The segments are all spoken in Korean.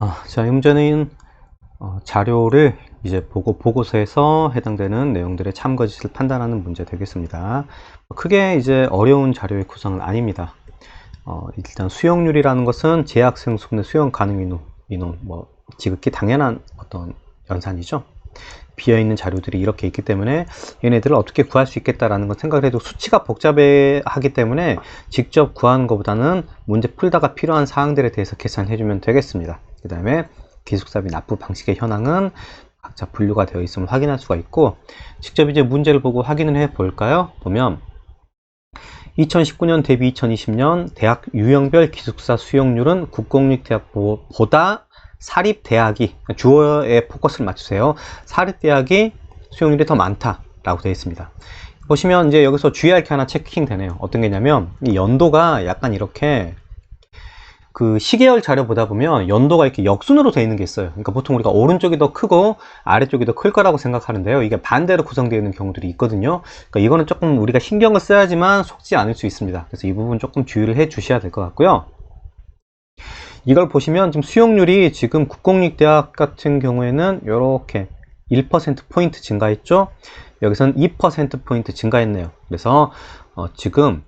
아, 자, 이 문제는 어, 자료를 이제 보고 보고서에서 해당되는 내용들의 참거짓을 판단하는 문제 되겠습니다. 크게 이제 어려운 자료의 구성은 아닙니다. 어, 일단 수용률이라는 것은 재학생 수분의 수용 가능 인원, 인원 뭐 지극히 당연한 어떤 연산이죠. 비어있는 자료들이 이렇게 있기 때문에 얘네들을 어떻게 구할 수 있겠다라는 건 생각을 해도 수치가 복잡하기 때문에 직접 구하는 것보다는 문제 풀다가 필요한 사항들에 대해서 계산해 주면 되겠습니다. 그 다음에 기숙사 비 납부 방식의 현황은 각자 분류가 되어 있음을 확인할 수가 있고 직접 이제 문제를 보고 확인을 해 볼까요? 보면 2019년 대비 2020년 대학 유형별 기숙사 수용률은 국공립대학보다 사립대학이 주어에 포커스를 맞추세요. 사립대학이 수용률이 더 많다라고 되어 있습니다. 보시면 이제 여기서 주의할 게 하나 체킹 되네요. 어떤 게냐면 이 연도가 약간 이렇게 그 시계열 자료 보다 보면 연도가 이렇게 역순으로 되어 있는 게 있어요. 그러니까 보통 우리가 오른쪽이 더 크고 아래쪽이 더 클 거라고 생각하는데요. 이게 반대로 구성되어 있는 경우들이 있거든요. 그러니까 이거는 조금 우리가 신경을 써야지만 속지 않을 수 있습니다. 그래서 이 부분 조금 주의를 해 주셔야 될 것 같고요. 이걸 보시면 지금 수용률이 지금 국공립대학 같은 경우에는 이렇게 1%포인트 증가했죠. 여기서는 2%포인트 증가했네요. 그래서 어, 지금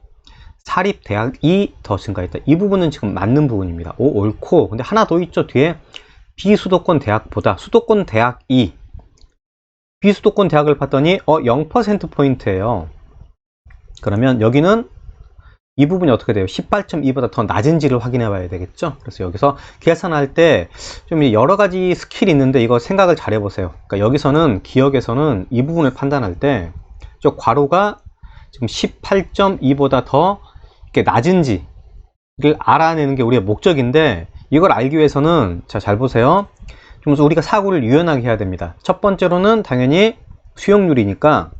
사립대학이 더 증가했다. 이 부분은 지금 맞는 부분입니다. 오, 옳고. 근데 하나 더 있죠. 뒤에 비수도권 대학보다 수도권 대학이 비수도권 대학을 봤더니 어 0%포인트예요. 그러면 여기는 이 부분이 어떻게 돼요? 18.2보다 더 낮은지를 확인해 봐야 되겠죠? 그래서 여기서 계산할 때 좀 여러 가지 스킬이 있는데 이거 생각을 잘 해보세요. 그러니까 여기서는 기억에서는 이 부분을 판단할 때 저 괄호가 지금 18.2보다 더 이렇게 낮은지를 알아내는 게 우리의 목적인데 이걸 알기 위해서는 자 잘 보세요. 좀 우리가 사고를 유연하게 해야 됩니다. 첫 번째로는 당연히 수용률이니까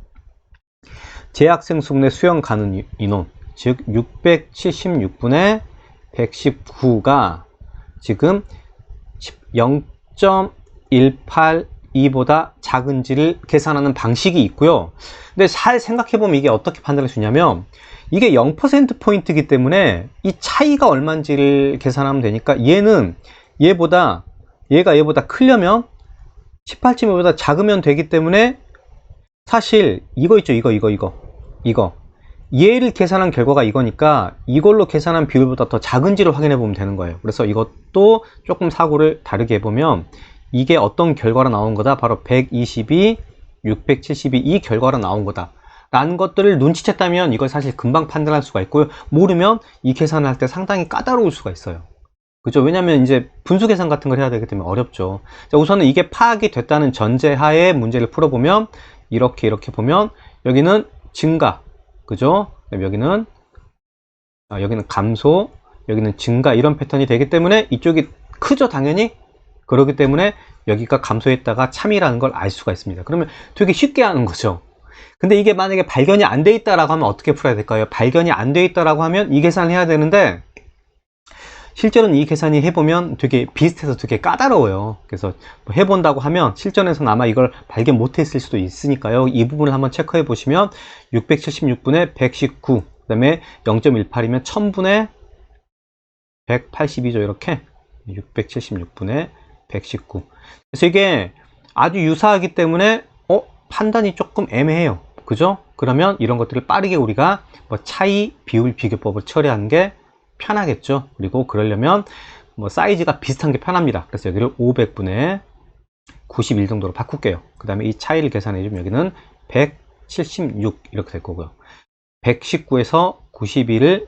재학생 수분의 수용 가능 인원 즉 676분의 119가 지금 0.182보다 작은지를 계산하는 방식이 있고요. 근데 잘 생각해보면 이게 어떻게 판단할 수 있냐면 이게 0%포인트이기 때문에 이 차이가 얼마인지를 계산하면 되니까 얘는 얘보다 얘가 얘보다 크려면 18.5보다 작으면 되기 때문에 사실 이거 있죠. 이거 이거 이거. 이거. 얘를 계산한 결과가 이거니까 이걸로 계산한 비율보다 더 작은지를 확인해 보면 되는 거예요. 그래서 이것도 조금 사고를 다르게 해보면 이게 어떤 결과로 나온 거다? 바로 122 672 이 결과로 나온 거다. 라는 것들을 눈치챘다면 이걸 사실 금방 판단할 수가 있고요. 모르면 이 계산을 할 때 상당히 까다로울 수가 있어요. 그죠? 왜냐면 이제 분수 계산 같은 걸 해야 되기 때문에 어렵죠. 자, 우선은 이게 파악이 됐다는 전제하에 문제를 풀어보면 이렇게 이렇게 보면 여기는 증가. 그죠? 여기는 아, 여기는 감소. 여기는 증가. 이런 패턴이 되기 때문에 이쪽이 크죠 당연히 그렇기 때문에 여기가 감소했다가 참이라는 걸 알 수가 있습니다 그러면 되게 쉽게 하는 거죠 근데 이게 만약에 발견이 안 돼 있다라고 하면 어떻게 풀어야 될까요? 발견이 안 돼 있다라고 하면 이 계산을 해야 되는데 실제로는 이 계산이 해보면 되게 비슷해서 되게 까다로워요. 그래서 뭐 해본다고 하면 실전에서는 아마 이걸 발견 못했을 수도 있으니까요. 이 부분을 한번 체크해 보시면 676분의 119, 그 다음에 0.18이면 1000분의 182죠. 이렇게 676분의 119. 그래서 이게 아주 유사하기 때문에 어 판단이 조금 애매해요. 그죠? 그러면 이런 것들을 빠르게 우리가 뭐 차이 비율 비교법을 처리하는 게 편하겠죠. 그리고 그러려면 뭐 사이즈가 비슷한 게 편합니다. 그래서 여기를 500분의 91 정도로 바꿀게요. 그 다음에 이 차이를 계산해 주면 여기는 176 이렇게 될 거고요. 119에서 91을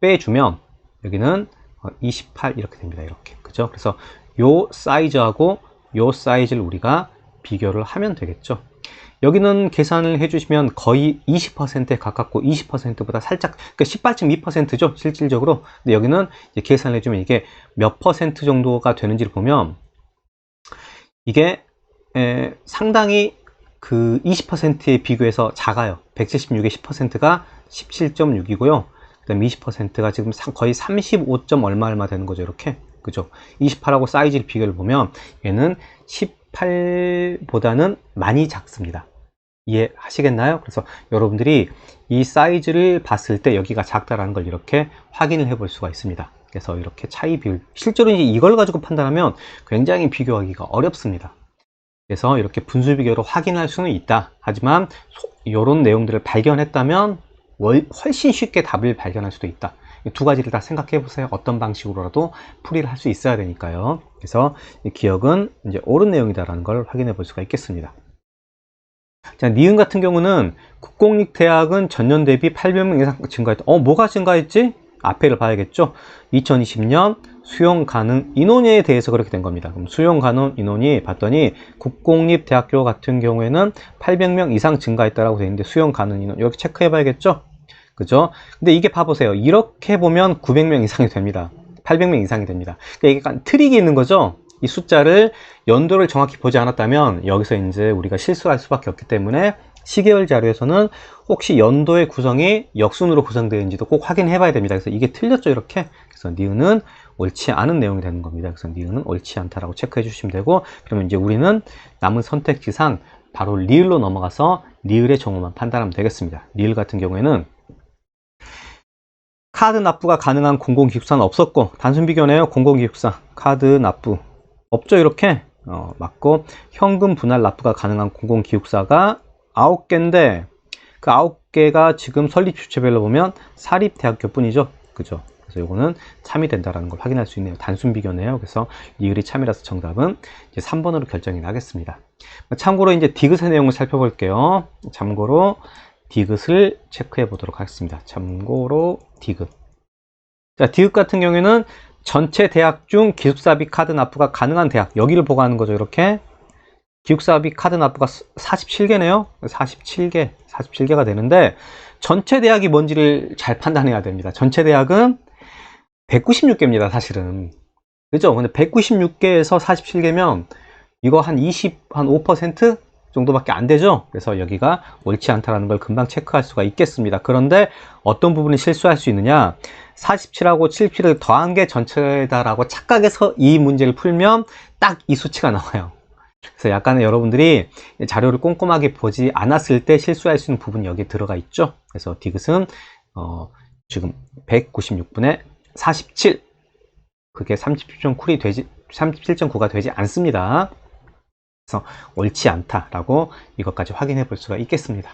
빼주면 여기는 28 이렇게 됩니다. 이렇게 그죠? 그래서 요 사이즈하고 요 사이즈를 우리가 비교를 하면 되겠죠. 여기는 계산을 해주시면 거의 20%에 가깝고 20%보다 살짝 그러니까 18.2%죠 실질적으로 근데 여기는 계산을 해주면 이게 몇 퍼센트 정도가 되는지를 보면 이게 에, 상당히 그 20%에 비교해서 작아요 176의 10%가 17.6이고요 그 다음 20%가 지금 거의 35. 얼마 얼마 되는 거죠 이렇게 그죠 28하고 사이즈를 비교를 보면 얘는 18보다는 많이 작습니다. 이해하시겠나요? 그래서 여러분들이 이 사이즈를 봤을 때 여기가 작다라는 걸 이렇게 확인을 해 볼 수가 있습니다. 그래서 이렇게 차이 비율 실제로 이제 이걸 가지고 판단하면 굉장히 비교하기가 어렵습니다. 그래서 이렇게 분수 비교로 확인할 수는 있다. 하지만 이런 내용들을 발견했다면 월- 훨씬 쉽게 답을 발견할 수도 있다. 이두 가지를 다 생각해 보세요. 어떤 방식으로라도 풀이를 할 수 있어야 되니까요. 그래서 이 기억은 이제 옳은 내용이다라는 걸 확인해 볼 수가 있겠습니다. 자, 니은 같은 경우는 국공립 대학은 전년 대비 800명 이상 증가했다. 어, 뭐가 증가했지? 앞에를 봐야겠죠. 2020년 수용 가능 인원에 대해서 그렇게 된 겁니다. 그럼 수용 가능 인원이 봤더니 국공립 대학교 같은 경우에는 800명 이상 증가했다라고 되어 있는데 수용 가능 인원 여기 체크해 봐야겠죠. 그죠? 근데 이게 봐보세요. 이렇게 보면 900명 이상이 됩니다. 800명 이상이 됩니다. 그러니까 약간 트릭이 있는 거죠. 이 숫자를 연도를 정확히 보지 않았다면 여기서 이제 우리가 실수할 수밖에 없기 때문에 시계열 자료에서는 혹시 연도의 구성이 역순으로 구성되는지도 꼭 확인해 봐야 됩니다. 그래서 이게 틀렸죠, 이렇게. 그래서 니은은 옳지 않은 내용이 되는 겁니다. 그래서 니은은 옳지 않다라고 체크해 주시면 되고, 그러면 이제 우리는 남은 선택지상 바로 리을로 넘어가서 리을의 종호만 판단하면 되겠습니다. 리을 같은 경우에는 카드 납부가 가능한 공공기숙사는 없었고, 단순 비교네요. 공공기숙사. 카드 납부. 없죠, 이렇게. 어, 맞고, 현금 분할 납부가 가능한 공공기숙사가 9개인데, 그 9개가 지금 설립 주체별로 보면 사립대학교 뿐이죠. 그죠? 그래서 이거는 참이 된다라는 걸 확인할 수 있네요. 단순 비교네요. 그래서 리을이 참이라서 정답은 이제 3번으로 결정이 나겠습니다. 참고로 이제 디귿의 내용을 살펴볼게요. 참고로 디귿을 체크해 보도록 하겠습니다. 참고로 디귿. 자, 디귿 같은 경우에는 전체 대학 중 기숙사비 카드 납부가 가능한 대학 여기를 보고하는 거죠. 이렇게 기숙사비 카드 납부가 47개네요. 47개, 47개가 되는데 전체 대학이 뭔지를 잘 판단해야 됩니다. 전체 대학은 196개입니다. 사실은. 그죠? 근데 196개에서 47개면 이거 한 20, 한 5% 정도밖에 안 되죠. 그래서 여기가 옳지 않다라는 걸 금방 체크할 수가 있겠습니다. 그런데 어떤 부분이 실수할 수 있느냐? 47하고 77을 더한 게 전체다 라고 착각해서 이 문제를 풀면 딱 이 수치가 나와요. 그래서 약간은 여러분들이 자료를 꼼꼼하게 보지 않았을 때 실수할 수 있는 부분이 여기에 들어가 있죠. 그래서 디귿은 어, 지금 196분의 47 그게 37.9이 되지 37.9가 되지 않습니다. 그래서 옳지 않다라고 이것까지 확인해 볼 수가 있겠습니다.